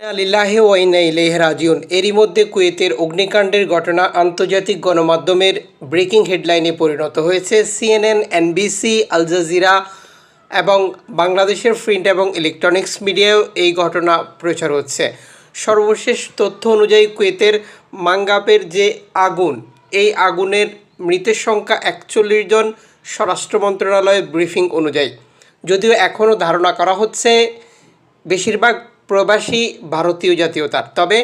আলিল্লাহে ওয়াইনা রাজিউন। এরই মধ্যে কুয়েতের অগ্নিকাণ্ডের ঘটনা আন্তর্জাতিক গণমাধ্যমের ব্রেকিং হেডলাইনে পরিণত হয়েছে। সিএনএন, এনবিসি, আল জাজিরা এবং বাংলাদেশের প্রিন্ট এবং ইলেকট্রনিক্স মিডিয়ায়ও এই ঘটনা প্রচার হচ্ছে। সর্বশেষ তথ্য অনুযায়ী কুয়েতের মাঙ্গাপের যে আগুন, এই আগুনের মৃতের সংখ্যা একচল্লিশ জন, স্বরাষ্ট্র মন্ত্রণালয়ের ব্রিফিং অনুযায়ী। যদিও এখনও ধারণা করা হচ্ছে, বেশিরভাগ প্রবাসী ভারতীয় জাতীয়তার তবে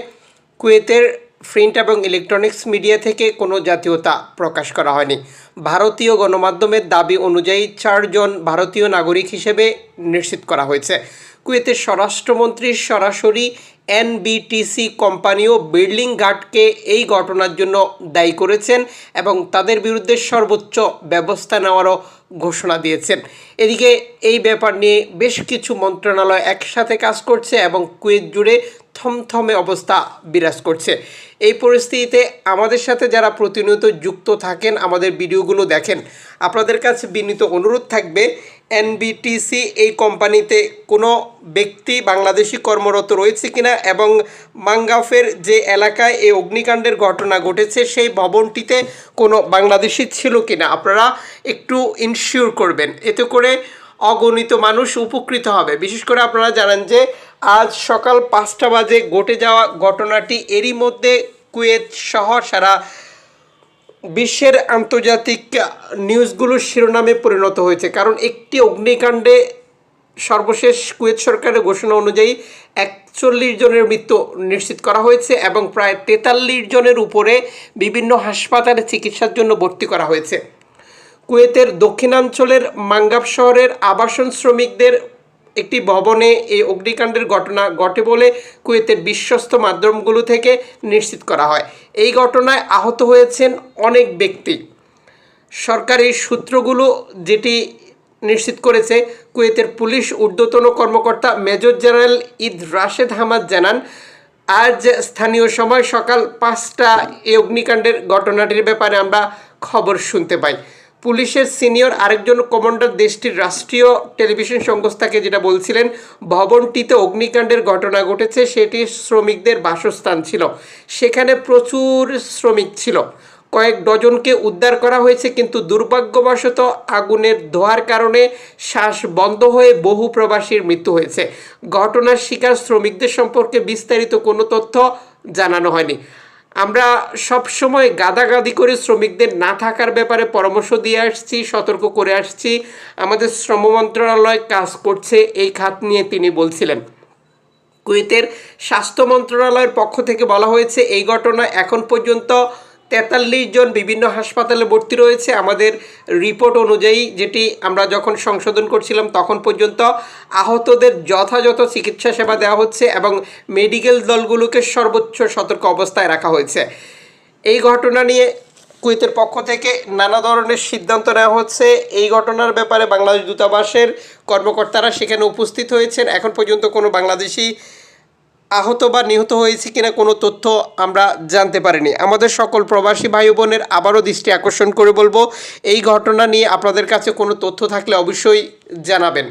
কুয়েতের প্রিন্ট এবং ইলেকট্রনিক্স মিডিয়া থেকে কোনো জাতীয়তা প্রকাশ করা হয়নি। ভারতীয় গণমাধ্যমের দাবি অনুযায়ী চারজন ভারতীয় নাগরিক হিসেবে নিশ্চিত করা হয়েছে। কুয়েতের স্বরাষ্ট্রমন্ত্রী সরাসরি এনবিটিসি কোম্পানিও বিল্ডিং ঘাটকে এই ঘটনার জন্য দায়ী করেছেন এবং তাদের বিরুদ্ধে সর্বোচ্চ ব্যবস্থা নেওয়ারও ঘোষণা দিয়েছেন। এদিকে এই ব্যাপার নিয়ে বেশ কিছু মন্ত্রণালয় একসাথে কাজ করছে এবং কুয়েত জুড়ে থমথমে অবস্থা বিরাজ করছে। এই পরিস্থিতিতে আমাদের সাথে যারা প্রতিনিয়ত যুক্ত থাকেন, আমাদের ভিডিওগুলো দেখেন, আপনাদের কাছে বিনীত অনুরোধ থাকবে এনবিটিসি এই কোম্পানিতে কোনো ব্যক্তি বাংলাদেশি কর্মরত রয়েছে কিনা এবং মাঙ্গাফের যে এলাকায় এই অগ্নিকাণ্ডের ঘটনা ঘটেছে, সেই ভবনটিতে কোনো বাংলাদেশি ছিল কিনা, আপনারা একটু ইনশিওর করবেন। এতে করে অগণিত মানুষ উপকৃত হবে। বিশেষ করে আপনারা জানেন যে আজ সকাল পাঁচটা বাজে ঘটে যাওয়া ঘটনাটি এরই মধ্যে কুয়েত সহ সারা বিশ্বের আন্তর্জাতিক নিউজগুলোর শিরোনামে পরিণত হয়েছে। কারণ একটি অগ্নিকাণ্ডে সর্বশেষ কুয়েত সরকারের ঘোষণা অনুযায়ী একচল্লিশ জনের মৃত্যু নিশ্চিত করা হয়েছে এবং প্রায় তেতাল্লিশ জনের উপরে বিভিন্ন হাসপাতালে চিকিৎসার জন্য ভর্তি করা হয়েছে। কুয়েতের দক্ষিণাঞ্চলের মাঙ্গাব শহরের আবাসন শ্রমিকদের একটি ভবনে এই অগ্নিকাণ্ডের ঘটনা ঘটে বলে কুয়েতের বিশ্বস্ত মাধ্যমগুলো থেকে নিশ্চিত করা হয়। এই ঘটনায় আহত হয়েছেন অনেক ব্যক্তি। সরকারি সূত্রগুলো যেটি নিশ্চিত করেছে, কুয়েতের পুলিশ ঊর্ধ্বতন কর্মকর্তা major general Eid Rashed Hamad জানান, আজ স্থানীয় সময় সকাল পাঁচটা এই অগ্নিকাণ্ডের ঘটনাটির ব্যাপারে আমরা খবর শুনতে পাই। পুলিশের সিনিয়র আরেকজন কমান্ডার দেশটির রাষ্ট্রীয় টেলিভিশন সংস্থাকে যেটা বলছিলেন, ভবনটিতে অগ্নিকাণ্ডের ঘটনা ঘটেছে, সেটি শ্রমিকদের বাসস্থান ছিল। সেখানে প্রচুর শ্রমিক ছিল। কয়েক ডজনকে উদ্ধার করা হয়েছে, কিন্তু দুর্ভাগ্যবশত আগুনের ধোয়ার কারণে শ্বাস বন্ধ হয়ে বহু প্রবাসীর মৃত্যু হয়েছে। ঘটনার শিকার শ্রমিকদের সম্পর্কে বিস্তারিত কোনো তথ্য জানানো হয়নি। আমরা সবসময় গাদাগাদি করে শ্রমিকদের না থাকার ব্যাপারে পরামর্শ দিয়ে আসছি, সতর্ক করে আসছি। আমাদের শ্রম মন্ত্রণালয় কাজ করছে, এই খাত নিয়ে তিনি বলছিলেন। কুয়েতের স্বাস্থ্য মন্ত্রণালয়ের পক্ষ থেকে বলা হয়েছে, এই ঘটনা এখন পর্যন্ত তেতাল্লিশ জন বিভিন্ন হাসপাতালে ভর্তি রয়েছে। আমাদের রিপোর্ট অনুযায়ী যেটি আমরা যখন সংশোধন করছিলাম, তখন পর্যন্ত আহতদের যথাযথ চিকিৎসা সেবা দেওয়া হচ্ছে এবং মেডিকেল দলগুলোকে সর্বোচ্চ সতর্ক অবস্থায় রাখা হয়েছে। এই ঘটনা নিয়ে কুয়েতের পক্ষ থেকে নানা ধরনের সিদ্ধান্ত নেওয়া হচ্ছে। এই ঘটনার ব্যাপারে বাংলাদেশ দূতাবাসের কর্মকর্তারা সেখানে উপস্থিত হয়েছেন। এখন পর্যন্ত কোনো বাংলাদেশি আহত বা নিহত হয়েছে কিনা কোনো তথ্য আমরা জানতে পারিনি। আমাদের সকল প্রবাসী ভাই বোনের আবারও দৃষ্টি আকর্ষণ করে বলব, এই ঘটনা নিয়ে আপনাদের কাছে কোনো তথ্য থাকলে অবশ্যই জানাবেন।